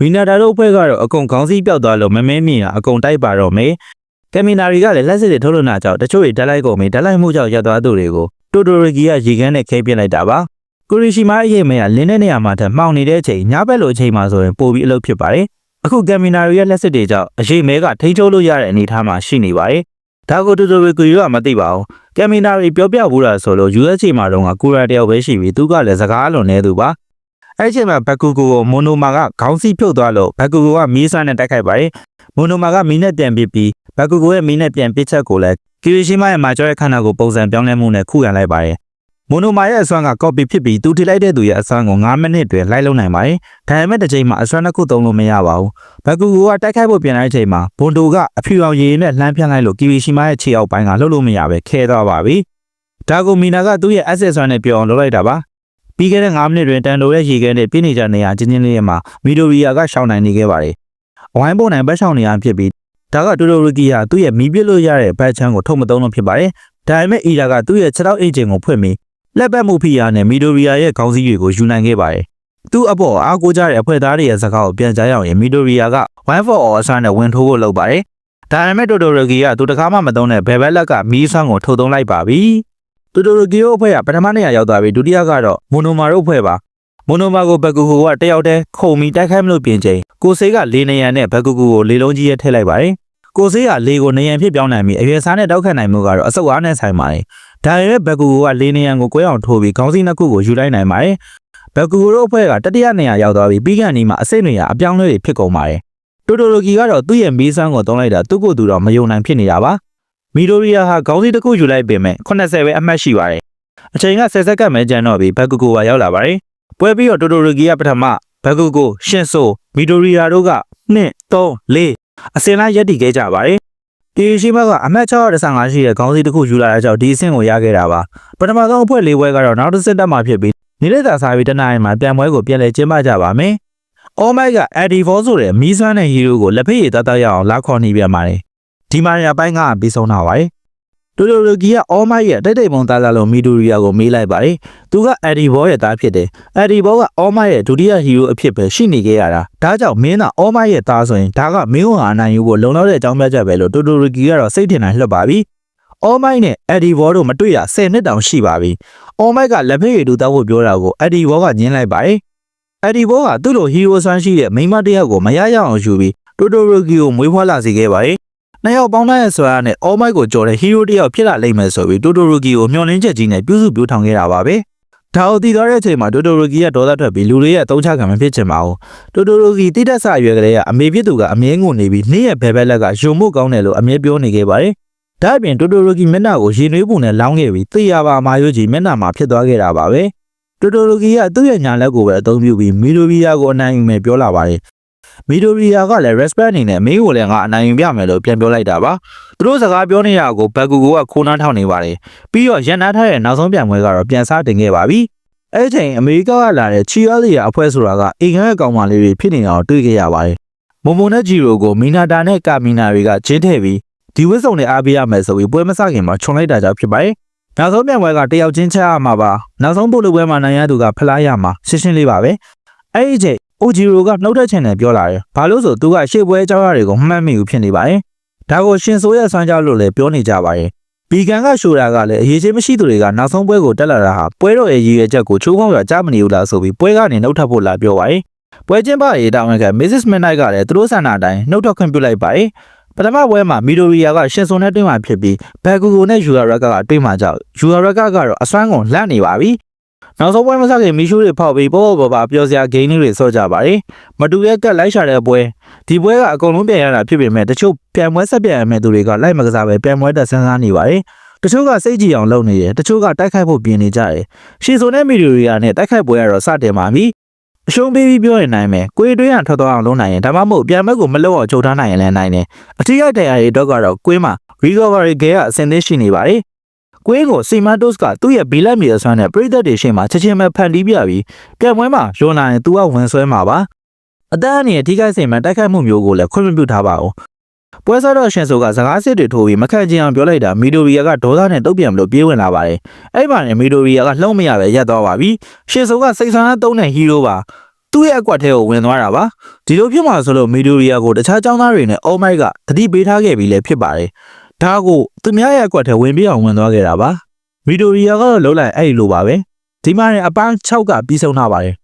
မီနာတာတို့အဖွဲ့ကတော့အကုန်ခေါင်းစည်းပြောက်သွားလို့မမဲမြင်တာအကုန်တိုက်ပါတော့မယ်ကက်မီနာရီကလည်းလက်စစ်တွေထုတ်လို့နာကြောင့်တချို့တွေတက်လိုက်ကုန်ပြီတက်လိုက်မှုကြောင့်ရပ်သွားသူတွေကိုတိုတိုရီကီကရေခမ်းနဲ့ခဲပြစ်လိုက်တာပါကိုရီရှိမာအရေးမဲကလင်းတဲ့နေရာမှာထပ်မှောင်နေတဲ့အချိန်ညဘက်လိုအချိန်မှာဆိုရင်ပိုပြီးအလုပ်ဖြစ်ပါတယ်အခုကက်မီနာရီရဲ့လက်စစ်တွေကြောင့်အရေးမဲကထိန်းချုပ်လို့ရတဲ့အနေအထားမှာရှိနေပါတယ်ဒါကိုတိုတိုရီကီကမသိပါဘူးကက်မီနာရီပြောပြဘူးတာဆိုလို့ USC မှာတော့ကကိုရာတယောက်ပဲရှိပြီးသူကလည်းစကားအလွန်နေသူပါ အဲ့ဒီအချိန်မှာဘက်ကူကူကိုမိုနိုမာကခေါင်းစီးဖြုတ်သွားလို့ဘက်ကူကူကမီးစမ်းနဲ့တိုက်ခိုက်ပါတယ်။မိုနိုမာကမီးနဲ့ပြန်ပစ်ပြီးဘက်ကူကူရဲ့မီးနဲ့ပြန်ပစ်ချက်ကိုလည်းကီရီရှိမာရဲ့မာကျော်ရဲ့ခန္ဓာကိုယ်ပုံစံပြောင်းလဲမှုနဲ့ခုခံလိုက်ပါတယ်။မိုနိုမာရဲ့အစွမ်းကကော်ပီဖြစ်ပြီးသူထိလိုက်တဲ့သူရဲ့အစွမ်းကို9မိနစ်တွင်လိုက်လုံနိုင်ပါတယ်။ဒါပေမဲ့တစ်ချိန်မှာအစွမ်းတစ်ခုသုံးလို့မရပါဘူး။ဘက်ကူကူကတိုက်ခိုက်ဖို့ပြန်လိုက်ချိန်မှာဘွန်တိုကအဖြူအောင်ရည်နဲ့လှမ်းပြန့်လိုက်လို့ကီရီရှိမာရဲ့ခြေအောက်ပိုင်းကလှုပ်လို့မရပဲခဲသွားပါပြီ။ဒါကိုမီနာကသူ့ရဲ့ asset စွမ်းနဲ့ပြောအောင်လုပ်လိုက်တာပါ။ ပြီးခဲ့တဲ့9မိနစ်တွင်တန်တိုရဲ့ရေခဲနဲ့ပြင်းနေကြနေရချင်းချင်းလေးရဲ့မှာမီဒိုရီယာကရှောင်းနိုင်နေခဲ့ပါတယ်။အဝိုင်းပုံနိုင်ဘက်ရှောင်းနေရဖြစ်ပြီးဒါကတူတိုရီကီဟာသူ့ရဲ့မီးပစ်လို့ရတဲ့ဘက်ချမ်းကိုထုတ်မသုံးလို့ဖြစ်ပါတယ်။ဒါပေမဲ့အီရာကသူ့ရဲ့6တောက်အိတ်ချင်ကိုဖွင့်ပြီးလက်ပတ်မှုဖိအားနဲ့မီဒိုရီယာရဲ့ခေါင်းစည်းတွေကိုယူနိုင်ခဲ့ပါတယ်။သူ့အပေါ်အားကိုးကြတဲ့အဖွဲ့သားတွေရဲ့စကားကိုပြန်ကြားရအောင်ရင်မီဒိုရီယာက1 for all အစားနဲ့ဝင်ထိုးဖို့လုပ်ပါတယ်။ဒါပေမဲ့တိုတိုရီကီကသူတကားမှမသုံးတဲ့ဘယ်ဘက်လက်ကမီးဆွမ်းကိုထုတ်သုံးလိုက်ပါပြီ။ တူတူရကီယိုအဖွဲ့ကပထမနေရာရောက်သွားပြီးဒုတိယကတော့မိုနိုမာတို့အဖွဲ့ပါမိုနိုမာကိုဘက်ကူကူကတယောက်တည်းခုံပြီးတိုက်ခိုက်မလို့ပြင်ချိန်ကိုဆေးကလေနေရန်နဲ့ဘက်ကူကူကိုလေလုံးကြီးရဲထည့်လိုက်ပါတယ်ကိုဆေးကလေကိုနေရန်ဖြစ်ပြောင်းနိုင်ပြီးအရွယ်စားနဲ့တောက်ခတ်နိုင်မှုကတော့အဆုတ်အားနဲ့ဆိုင်ပါတယ်ဒါပေမဲ့ဘက်ကူကူကလေနေရန်ကိုကွဲအောင်ထိုးပြီးခေါင်းစည်းနှစ်ခုကိုယူလိုက်နိုင်ပါတယ်ဘက်ကူကူတို့အဖွဲ့ကတတိယနေရာရောက်သွားပြီးပြီးကန်ဒီမှာအစိတ်တွေကအပြောင်းလဲတွေဖြစ်ကုန်ပါတယ်တူတူရကီကတော့သူ့ရဲ့မီးစမ်းကိုတုံးလိုက်တာသူ့ကိုယ်သူတော့မယုံနိုင်ဖြစ်နေတာပါ မီဒိုရီယာဟာခေါင်းစည်းတစ်ခုယူလိုက်ပေမဲ့80ပဲအမှတ်ရှိပါတယ်။အချိန်က10စက္ကန့်ပဲကျန်တော့ပြီးဘက်ကူကိုပါရောက်လာပါတယ်။ပွဲပြီးတော့တိုတိုရီကီကပထမဘက်ကူကိုရှင်းဆိုမီဒိုရီယာတို့က2 3 4အစင်လိုက်ရက်တည်ခဲ့ကြပါတယ်။တီရှိမကအမှတ်615ရှိတဲ့ခေါင်းစည်းတစ်ခုယူလာတဲ့ကြောင့်ဒီအဆင့်ကိုရခဲ့တာပါ။ပထမဆုံးအဖွဲ့၄ပွဲကတော့နောက်တစ်ဆင့်တက်မှာဖြစ်ပြီးနေ့လက်သာစားပြီးတနင်္လာနေ့မှာပြန်ပွဲကိုပြန်လည်ကျင်းပကြပါမယ်။ Oh my god အက်ဒီဗောဆိုတဲ့မီးစွမ်းတဲ့ဟီးရိုးကိုလက်ဖက်ရည်တတ်တတ်ရအောင်လာခေါ်နေပြန်ပါတယ်။ ဒီမာရီယာပိုင်းကပြီးဆုံးတာပါတယ်တူတူလူကီကအောမိုက်ရဲ့တိတ်တိတ်ပုံသားလာလို့မီဒူရီယာကိုမေးလိုက်ပါတယ်သူကအက်ဒီဘောရဲ့သားဖြစ်တယ်အက်ဒီဘောကအောမိုက်ရဲ့ဒုတိယဟီးရိုးအဖြစ်ပဲရှိနေခဲ့ရတာဒါကြောင့်မင်းကအောမိုက်ရဲ့သားဆိုရင်ဒါကမင်းဝန်အနိုင်ယူဖို့လုံလောက်တဲ့အကြောင်းပြချက်ပဲလို့တူတူလူကီကတော့စိတ်ထင်တိုင်းလှုပ်ပါပြီအောမိုက်နဲ့အက်ဒီဘောတို့မတွေ့ရ10နှစ်တောင်ရှိပါပြီအောမိုက်ကလက်ဖက်ရည်တူတောက်ဖို့ပြောတာကိုအက်ဒီဘောကညင်းလိုက်ပါတယ်အက်ဒီဘောကသူ့လိုဟီးရိုးဆွမ်းရှိတဲ့မိန်းမတစ်ယောက်ကိုမရရအောင်ယူပြီးတူတူလူကီကိုမွေးဖွားလာစေခဲ့ပါတယ် နှစ်ယောက်ပေါင်းတဲ့ဆွမ်းနဲ့ All Might ကိုကြော်တဲ့ hero တစ်ယောက်ဖြစ်လာလိမ့်မယ်ဆိုပြီး Todoroki ကိုမျှော်လင့်ချက်ကြီးနဲ့ပြုစုပြောထောင်ခဲ့တာပါပဲ။ဒါကိုတည်သွားတဲ့အချိန်မှာ Todoroki ကဒေါသထွက်ပြီးလူတွေရဲ့အသုံးချခံမဖြစ်ချင်ပါဘူး။ Todoroki တိတက်ဆအရွယ်ကလေးကအမေဖြစ်သူကအမြဲငုံနေပြီးနေ့ရက်ဘဲဘဲလက်ကယုံမှုကောင်းတယ်လို့အမြဲပြောနေခဲ့ပါတယ်။ဒါ့အပြင် Todoroki မျက်နှာကိုရင်နွေးပုံနဲ့လောင်းခဲ့ပြီးသိရပါအမာရွကြီးမျက်နှာမှာဖြစ်သွားခဲ့တာပါပဲ။ Todoroki ကသူ့ရဲ့ညာလက်ကိုပဲအသုံးပြုပြီး Midoriya ကိုအနိုင်ယူမယ်ပြောလာပါတယ်။ မီဒိုရီယာကလည်း respect အနေနဲ့မင်းကိုလည်းငါအနိုင်ယူပြမယ်လို့ပြန်ပြောလိုက်တာပါသူတို့စကားပြောနေတာကိုဘက်ကူကိုကခိုးနှားထောင်နေပါတယ်ပြီးတော့ရန်နာထားတဲ့နောက်ဆုံးပြန်ပွဲကတော့ပြန်စားတင်ခဲ့ပါပြီအဲ့ဒီချိန်အမေရိကကလာတဲ့ချီယာလီယာအဖွဲ့ဆိုတာကအင်္ဂါရဲ့ကောင်မလေးတွေဖြစ်နေတာကိုတွေ့ခဲ့ရပါတယ်မုံမုံနဲ့ဂျီရိုကိုမီနာတာနဲ့ကာမီနာတွေကဂျင်းထည့်ပြီးဒီဝစ်စုံနဲ့အားပေးရမယ်ဆိုပြီးပွဲမစခင်မှာခြုံလိုက်တာကြောင့်ဖြစ်ပါတယ်နောက်ဆုံးပြန်ပွဲကတယောက်ချင်းချရမှာပါနောက်ဆုံးပို့လူပွဲမှာနိုင်ရသူကဖလားရမှာရှင်းရှင်းလေးပါပဲအဲ့ဒီချိန် အိုဂျီရိုကနှုတ်ထွက်ချင်တယ်ပြောလာတယ်။ဘာလို့ဆိုသူကရှေ့ပွဲအကြောင်းအရာတွေကိုမှတ်မိဘူးဖြစ်နေပါတယ်။ဒါကိုရှင်ဆိုးရဲ့ဆွမ်းကြောက်လို့လည်းပြောနေကြပါတယ်။ဘီကန်ကရှိုတာကလည်းအရေးချင်းမရှိသူတွေကနောက်ဆုံးပွဲကိုတက်လာတာဟာပွဲတော်ရဲ့ရည်ရွယ်ချက်ကိုချိုးဖောက်ရကြမနေဘူးလားဆိုပြီးပွဲကနေနှုတ်ထွက်ဖို့လာပြောပါတယ်။ပွဲချင်းပါရေးတောင်းရက Mrs. Midnight ကလည်းသူတို့ဆန္ဒအတိုင်းနှုတ်ထွက်ခွင့်ပြုလိုက်ပါတယ်။ပထမပွဲမှာမီဒိုရီယာကရှင်ဆိုနဲ့တွင်းမှာဖြစ်ပြီးဘက်ကူကိုနဲ့ယူရာရက်ကကတွင်းမှာကြောက်ယူရာရက်ကတော့အစွမ်းကုန်လန့်နေပါပြီ။ နောက်ဆုံးပွဲမစခင်မီရှိုးတွေဖောက်ပြီးပေါ်ပေါ်ပါပျော်စရာဂိမ်းလေးတွေဆော့ကြပါတယ်။မတူရဲ့ကက်လိုက်ရှာတဲ့ပွဲဒီပွဲကအကုန်လုံးပြန်ရတာဖြစ်ပေမဲ့တချို့ပြန်ပွဲဆက်ပြန်ရမယ့်သူတွေကလိုက်မကစားပဲပြန်ပွဲတက်ဆန်းစားနေပါတယ်။တချို့ကစိတ်ကြည်အောင်လုပ်နေတယ်တချို့ကတိုက်ခိုက်ဖို့ပြင်နေကြတယ်။ရှီဆိုနဲ့မီဒိုရီယာနဲ့တိုက်ခိုက်ပွဲကတော့စတင်ပါပြီ။အရှုံးပေးပြီးပြောရင်နိုင်မယ်။ကိုယ်တွင်းရထွက်သွားအောင်လုပ်နိုင်ရင်ဒါမှမဟုတ်ပြန်ဘက်ကိုမလွတ်အောင်ချုပ်ထားနိုင်ရင်လည်းနိုင်တယ်။အထူးရတရားတွေတော့ကတော့ကွင်းမှာ recovery gear ကအဆင်သင့်ရှိနေပါတယ်။ ကွင်းကိုစီမန်တိုစ်ကသူ့ရဲ့ဘီလက်မီအစွမ်းနဲ့ပရိသတ်တွေရှေ့မှာချက်ချင်းပဲဖန်တီးပြပြီးပြန်ပွဲမှာယွန်လာရင်သူကဝင်ဆွဲမှာပါ။အတန်းအနေနဲ့ထိခိုက်စိမ်မှတိုက်ခိုက်မှုမျိုးကိုလည်းခွင့်မပြုထားပါဘူး။ပွဲစားတော့ရှင်ဆိုကစကားစစ်တွေထိုးပြီးမခန့်ကျင်အောင်ပြောလိုက်တာမီဒိုရီယာကဒေါသနဲ့တုတ်ပြန်မလို့ပြေးဝင်လာပါတယ်။အဲ့မှာနေမီဒိုရီယာကလှုံ့မရပဲရက်သွားပါပြီ။ရှင်ဆိုကစိတ်ဆန္ဒသုံးတဲ့ဟီးရိုးပါသူ့ရဲ့အကွက်ထဲကိုဝင်သွားတာပါဒီလိုဖြစ်မှာဆိုလို့မီဒိုရီယာကိုတခြားចောင်းသားတွေနဲ့အော်မိုက်ကတတိပေးထားခဲ့ပြီးလည်းဖြစ်ပါတယ် ဒါကိုသူများရဲ့အကွက်ထဲဝင်ပြီးအောင်ဝင်သွားခဲ့တာပါမီဒိုရီယာကတော့လုံးလိုက်အဲ့ဒီလိုပါပဲဒီမှာရင်အပန်း6ကပြီးဆုံးထားပါတယ်